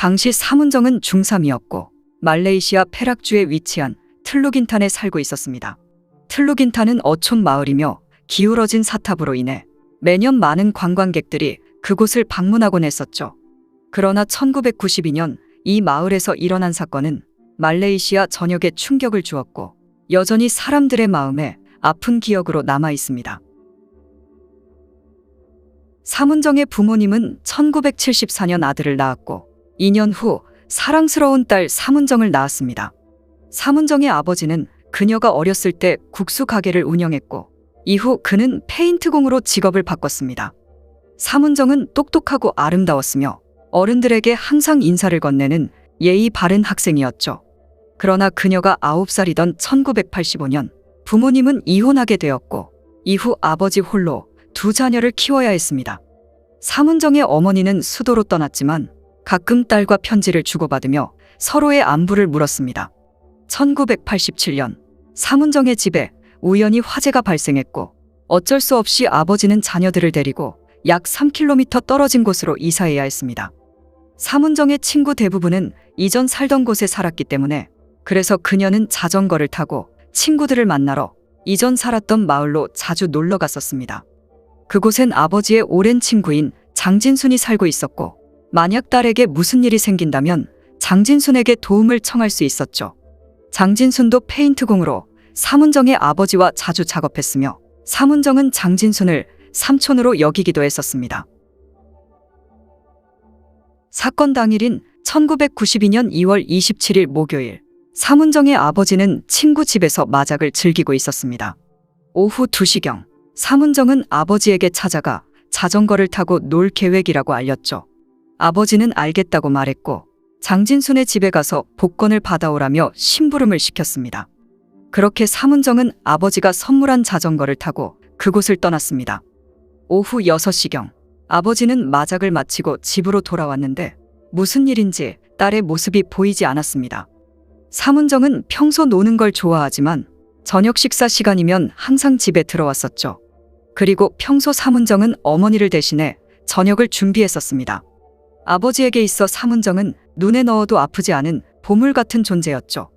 당시 사문정은 중3이었고 말레이시아 페락주에 위치한 틀루긴탄에 살고 있었습니다. 틀루긴탄은 어촌 마을이며 기울어진 사탑으로 인해 매년 많은 관광객들이 그곳을 방문하곤 했었죠. 그러나 1992년 이 마을에서 일어난 사건은 말레이시아 전역에 충격을 주었고 여전히 사람들의 마음에 아픈 기억으로 남아 있습니다. 사문정의 부모님은 1974년 아들을 낳았고 2년 후 사랑스러운 딸 사문정을 낳았습니다. 사문정의 아버지는 그녀가 어렸을 때 국수 가게를 운영했고 이후 그는 페인트공으로 직업을 바꿨습니다. 사문정은 똑똑하고 아름다웠으며 어른들에게 항상 인사를 건네는 예의 바른 학생이었죠. 그러나 그녀가 9살이던 1985년 부모님은 이혼하게 되었고 이후 아버지 홀로 두 자녀를 키워야 했습니다. 사문정의 어머니는 수도로 떠났지만 가끔 딸과 편지를 주고받으며 서로의 안부를 물었습니다. 1987년 사문정의 집에 우연히 화재가 발생했고 어쩔 수 없이 아버지는 자녀들을 데리고 약 3km 떨어진 곳으로 이사해야 했습니다. 사문정의 친구 대부분은 이전 살던 곳에 살았기 때문에 그래서 그녀는 자전거를 타고 친구들을 만나러 이전 살았던 마을로 자주 놀러 갔었습니다. 그곳엔 아버지의 오랜 친구인 장진순이 살고 있었고 만약 딸에게 무슨 일이 생긴다면 장진순에게 도움을 청할 수 있었죠. 장진순도 페인트공으로 사문정의 아버지와 자주 작업했으며 사문정은 장진순을 삼촌으로 여기기도 했었습니다. 사건 당일인 1992년 2월 27일 목요일 사문정의 아버지는 친구 집에서 마작을 즐기고 있었습니다. 오후 2시경 사문정은 아버지에게 찾아가 자전거를 타고 놀 계획이라고 알렸죠. 아버지는 알겠다고 말했고 장진순의 집에 가서 복권을 받아오라며 심부름을 시켰습니다. 그렇게 사문정은 아버지가 선물한 자전거를 타고 그곳을 떠났습니다. 오후 6시경 아버지는 마작을 마치고 집으로 돌아왔는데 무슨 일인지 딸의 모습이 보이지 않았습니다. 사문정은 평소 노는 걸 좋아하지만 저녁 식사 시간이면 항상 집에 들어왔었죠. 그리고 평소 사문정은 어머니를 대신해 저녁을 준비했었습니다. 아버지에게 있어 사문정은 눈에 넣어도 아프지 않은 보물 같은 존재였죠.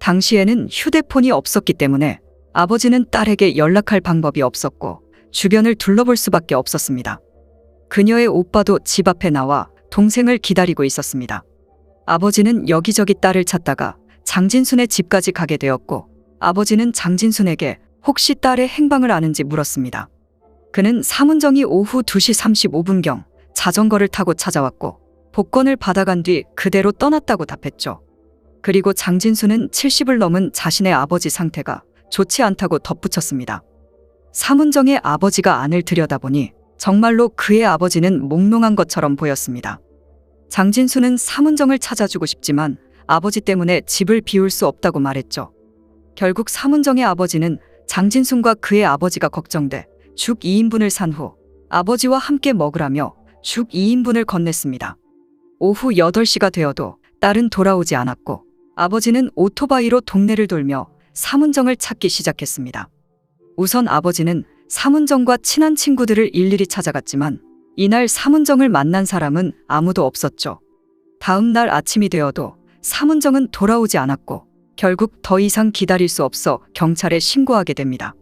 당시에는 휴대폰이 없었기 때문에 아버지는 딸에게 연락할 방법이 없었고 주변을 둘러볼 수밖에 없었습니다. 그녀의 오빠도 집 앞에 나와 동생을 기다리고 있었습니다. 아버지는 여기저기 딸을 찾다가 장진순의 집까지 가게 되었고 아버지는 장진순에게 혹시 딸의 행방을 아는지 물었습니다. 그는 사문정이 오후 2시 35분경 자전거를 타고 찾아왔고 복권을 받아간 뒤 그대로 떠났다고 답했죠. 그리고 장진수는 70을 넘은 자신의 아버지 상태가 좋지 않다고 덧붙였습니다. 사문정의 아버지가 안을 들여다보니 정말로 그의 아버지는 몽롱한 것처럼 보였습니다. 장진수는 사문정을 찾아주고 싶지만 아버지 때문에 집을 비울 수 없다고 말했죠. 결국 사문정의 아버지는 장진순과 그의 아버지가 걱정돼 죽 2인분을 산 후 아버지와 함께 먹으라며 죽 2인분을 건넸습니다. 오후 8시가 되어도 딸은 돌아오지 않았고 아버지는 오토바이로 동네를 돌며 사문정을 찾기 시작했습니다. 우선 아버지는 사문정과 친한 친구들을 일일이 찾아갔지만 이날 사문정을 만난 사람은 아무도 없었죠. 다음 날 아침이 되어도 사문정은 돌아오지 않았고 결국 더 이상 기다릴 수 없어 경찰에 신고하게 됩니다.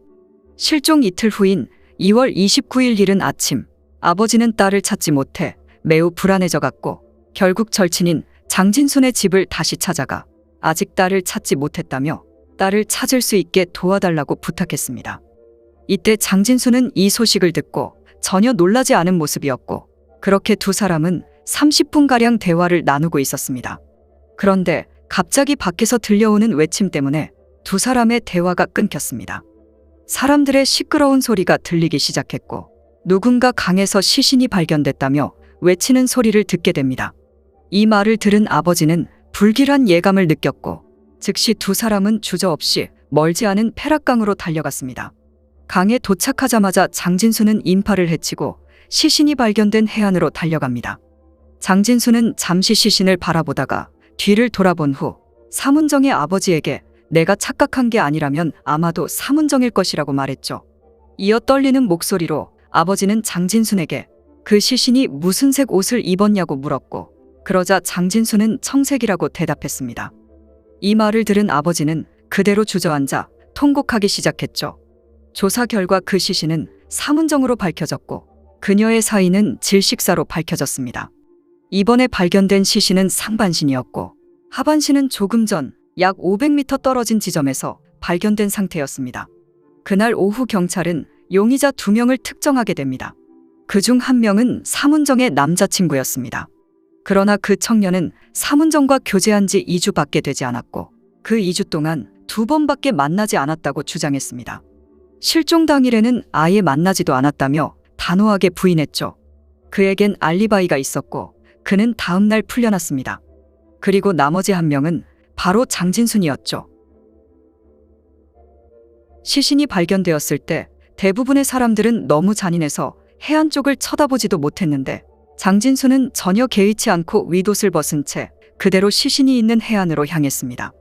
실종 이틀 후인 2월 29일 이른 아침 아버지는 딸을 찾지 못해 매우 불안해져 갔고 결국 절친인 장진순의 집을 다시 찾아가 아직 딸을 찾지 못했다며 딸을 찾을 수 있게 도와달라고 부탁했습니다. 이때 장진수는 이 소식을 듣고 전혀 놀라지 않은 모습이었고 그렇게 두 사람은 30분가량 대화를 나누고 있었습니다. 그런데 갑자기 밖에서 들려오는 외침 때문에 두 사람의 대화가 끊겼습니다. 사람들의 시끄러운 소리가 들리기 시작했고 누군가 강에서 시신이 발견됐다며 외치는 소리를 듣게 됩니다. 이 말을 들은 아버지는 불길한 예감을 느꼈고 즉시 두 사람은 주저없이 멀지 않은 페락강으로 달려갔습니다. 강에 도착하자마자 장진수는 인파를 해치고 시신이 발견된 해안으로 달려갑니다. 장진수는 잠시 시신을 바라보다가 뒤를 돌아본 후 사문정의 아버지에게 내가 착각한 게 아니라면 아마도 사문정일 것이라고 말했죠. 이어 떨리는 목소리로 아버지는 장진순에게 그 시신이 무슨 색 옷을 입었냐고 물었고 그러자 장진수는 청색이라고 대답했습니다. 이 말을 들은 아버지는 그대로 주저앉아 통곡하기 시작했죠. 조사 결과 그 시신은 사문정으로 밝혀졌고 그녀의 사인은 질식사로 밝혀졌습니다. 이번에 발견된 시신은 상반신이었고 하반신은 조금 전 약 500m 떨어진 지점에서 발견된 상태였습니다. 그날 오후 경찰은 용의자 두 명을 특정하게 됩니다. 그 중 한 명은 사문정의 남자친구였습니다. 그러나 그 청년은 사문정과 교제한 지 2주밖에 되지 않았고 그 2주 동안 두 번밖에 만나지 않았다고 주장했습니다. 실종 당일에는 아예 만나지도 않았다며 단호하게 부인했죠. 그에겐 알리바이가 있었고 그는 다음 날 풀려났습니다. 그리고 나머지 한 명은 바로 장진순이었죠. 시신이 발견되었을 때 대부분의 사람들은 너무 잔인해서 해안 쪽을 쳐다보지도 못했는데 장진수는 전혀 개의치 않고 윗옷을 벗은 채 그대로 시신이 있는 해안으로 향했습니다.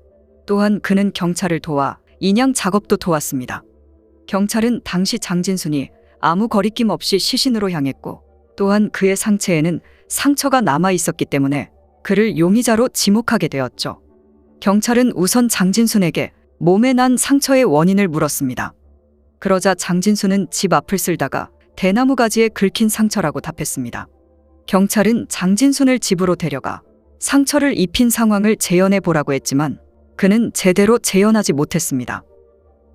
또한 그는 경찰을 도와 인양 작업도 도왔습니다. 경찰은 당시 장진순이 아무 거리낌 없이 시신으로 향했고 또한 그의 상체에는 상처가 남아 있었기 때문에 그를 용의자로 지목하게 되었죠. 경찰은 우선 장진순에게 몸에 난 상처의 원인을 물었습니다. 그러자 장진수는 집 앞을 쓸다가 대나무 가지에 긁힌 상처라고 답했습니다. 경찰은 장진순을 집으로 데려가 상처를 입힌 상황을 재현해 보라고 했지만 그는 제대로 재현하지 못했습니다.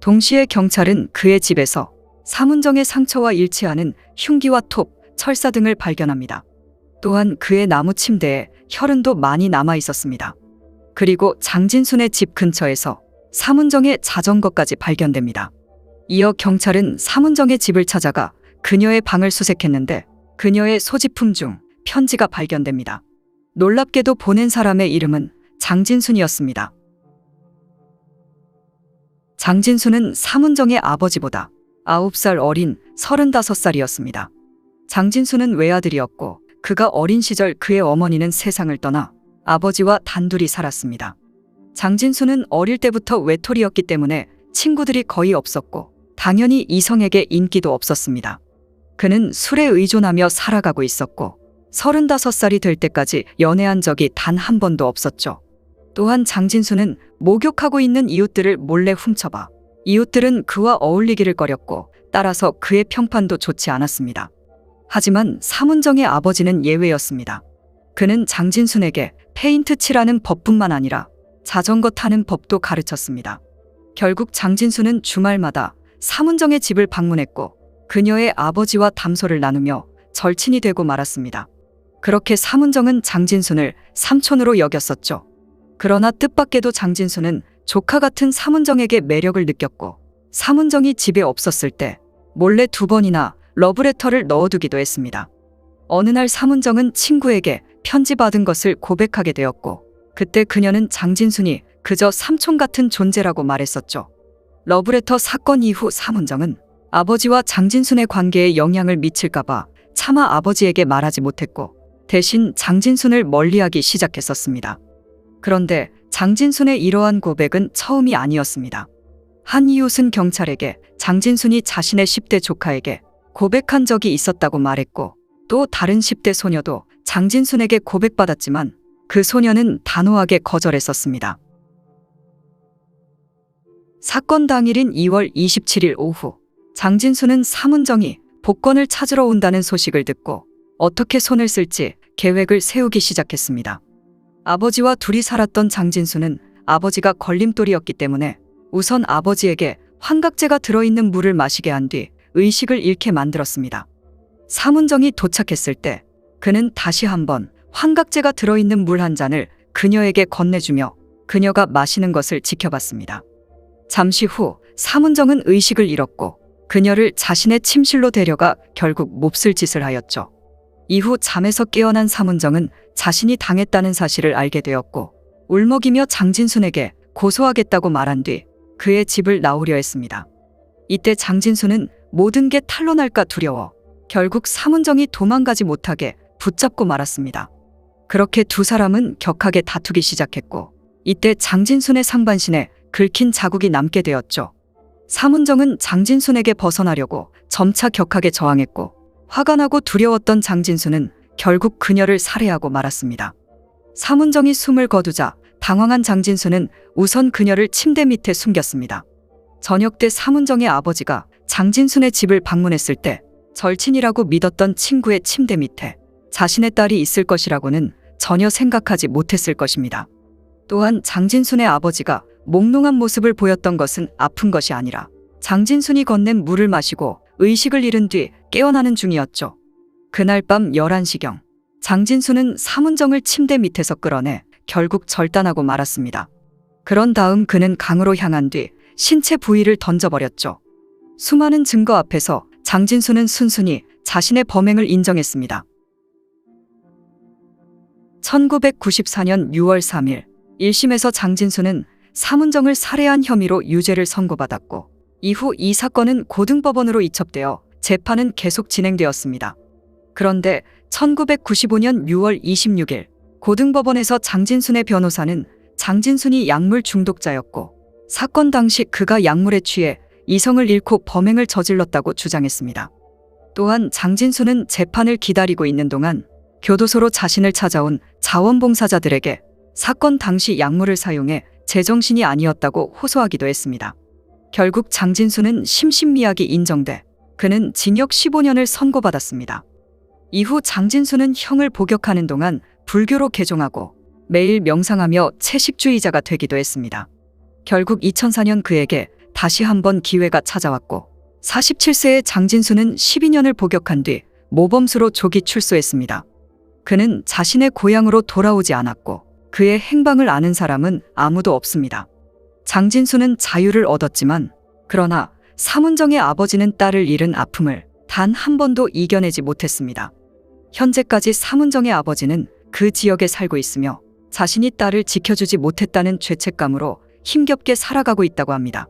동시에 경찰은 그의 집에서 사문정의 상처와 일치하는 흉기와 톱, 철사 등을 발견합니다. 또한 그의 나무 침대에 혈흔도 많이 남아 있었습니다. 그리고 장진순의 집 근처에서 사문정의 자전거까지 발견됩니다. 이어 경찰은 사문정의 집을 찾아가 그녀의 방을 수색했는데 그녀의 소지품 중 편지가 발견됩니다. 놀랍게도 보낸 사람의 이름은 장진순이었습니다. 장진순은 사문정의 아버지보다 9살 어린 35살이었습니다. 장진순은 외아들이었고 그가 어린 시절 그의 어머니는 세상을 떠나 아버지와 단둘이 살았습니다. 장진수는 어릴 때부터 외톨이였기 때문에 친구들이 거의 없었고 당연히 이성에게 인기도 없었습니다. 그는 술에 의존하며 살아가고 있었고 35살이 될 때까지 연애한 적이 단 한 번도 없었죠. 또한 장진수는 목욕하고 있는 이웃들을 몰래 훔쳐봐 이웃들은 그와 어울리기를 꺼렸고 따라서 그의 평판도 좋지 않았습니다. 하지만 사문정의 아버지는 예외였습니다. 그는 장진순에게 페인트 칠하는 법뿐만 아니라 자전거 타는 법도 가르쳤습니다. 결국 장진수는 주말마다 사문정의 집을 방문했고 그녀의 아버지와 담소를 나누며 절친이 되고 말았습니다. 그렇게 사문정은 장진순을 삼촌으로 여겼었죠. 그러나 뜻밖에도 장진수는 조카 같은 사문정에게 매력을 느꼈고 사문정이 집에 없었을 때 몰래 두 번이나 러브레터를 넣어두기도 했습니다. 어느 날 사문정은 친구에게 편지 받은 것을 고백하게 되었고 그때 그녀는 장진순이 그저 삼촌 같은 존재라고 말했었죠. 러브레터 사건 이후 사문정은 아버지와 장진순의 관계에 영향을 미칠까봐 차마 아버지에게 말하지 못했고 대신 장진순을 멀리하기 시작했었습니다. 그런데 장진순의 이러한 고백은 처음이 아니었습니다. 한 이웃은 경찰에게 장진순이 자신의 10대 조카에게 고백한 적이 있었다고 말했고 또 다른 10대 소녀도 장진순에게 고백받았지만 그 소녀는 단호하게 거절했었습니다. 사건 당일인 2월 27일 오후 장진수는 사문정이 복권을 찾으러 온다는 소식을 듣고 어떻게 손을 쓸지 계획을 세우기 시작했습니다. 아버지와 둘이 살았던 장진수는 아버지가 걸림돌이었기 때문에 우선 아버지에게 환각제가 들어있는 물을 마시게 한 뒤 의식을 잃게 만들었습니다. 사문정이 도착했을 때 그는 다시 한번 환각제가 들어있는 물 한 잔을 그녀에게 건네주며 그녀가 마시는 것을 지켜봤습니다. 잠시 후 사문정은 의식을 잃었고 그녀를 자신의 침실로 데려가 결국 몹쓸 짓을 하였죠. 이후 잠에서 깨어난 사문정은 자신이 당했다는 사실을 알게 되었고 울먹이며 장진순에게 고소하겠다고 말한 뒤 그의 집을 나오려 했습니다. 이때 장진순은 모든 게 탄로날까 두려워 결국 사문정이 도망가지 못하게 붙잡고 말았습니다. 그렇게 두 사람은 격하게 다투기 시작했고 이때 장진순의 상반신에 긁힌 자국이 남게 되었죠. 사문정은 장진순에게 벗어나려고 점차 격하게 저항했고 화가 나고 두려웠던 장진순은 결국 그녀를 살해하고 말았습니다. 사문정이 숨을 거두자 당황한 장진수는 우선 그녀를 침대 밑에 숨겼습니다. 저녁 때 사문정의 아버지가 장진순의 집을 방문했을 때 절친이라고 믿었던 친구의 침대 밑에 자신의 딸이 있을 것이라고는 전혀 생각하지 못했을 것입니다. 또한 장진순의 아버지가 몽롱한 모습을 보였던 것은 아픈 것이 아니라 장진순이 건넨 물을 마시고 의식을 잃은 뒤 깨어나는 중이었죠. 그날 밤 11시경 장진수는 사문정을 침대 밑에서 끌어내 결국 절단하고 말았습니다. 그런 다음 그는 강으로 향한 뒤 신체 부위를 던져버렸죠. 수많은 증거 앞에서 장진수는 순순히 자신의 범행을 인정했습니다. 1994년 6월 3일 1심에서 장진수는 사문정을 살해한 혐의로 유죄를 선고받았고 이후 이 사건은 고등법원으로 이첩되어 재판은 계속 진행되었습니다. 그런데 1995년 6월 26일 고등법원에서 장진순의 변호사는 장진순이 약물 중독자였고 사건 당시 그가 약물에 취해 이성을 잃고 범행을 저질렀다고 주장했습니다. 또한 장진수는 재판을 기다리고 있는 동안 교도소로 자신을 찾아온 자원봉사자들에게 사건 당시 약물을 사용해 제정신이 아니었다고 호소하기도 했습니다. 결국 장진수는 심신미약이 인정돼 그는 징역 15년을 선고받았습니다. 이후 장진수는 형을 복역하는 동안 불교로 개종하고 매일 명상하며 채식주의자가 되기도 했습니다. 결국 2004년 그에게 다시 한번 기회가 찾아왔고 47세의 장진수는 12년을 복역한 뒤 모범수로 조기 출소했습니다. 그는 자신의 고향으로 돌아오지 않았고 그의 행방을 아는 사람은 아무도 없습니다. 장진수는 자유를 얻었지만 그러나 사문정의 아버지는 딸을 잃은 아픔을 단 한 번도 이겨내지 못했습니다. 현재까지 사문정의 아버지는 그 지역에 살고 있으며 자신이 딸을 지켜주지 못했다는 죄책감으로 힘겹게 살아가고 있다고 합니다.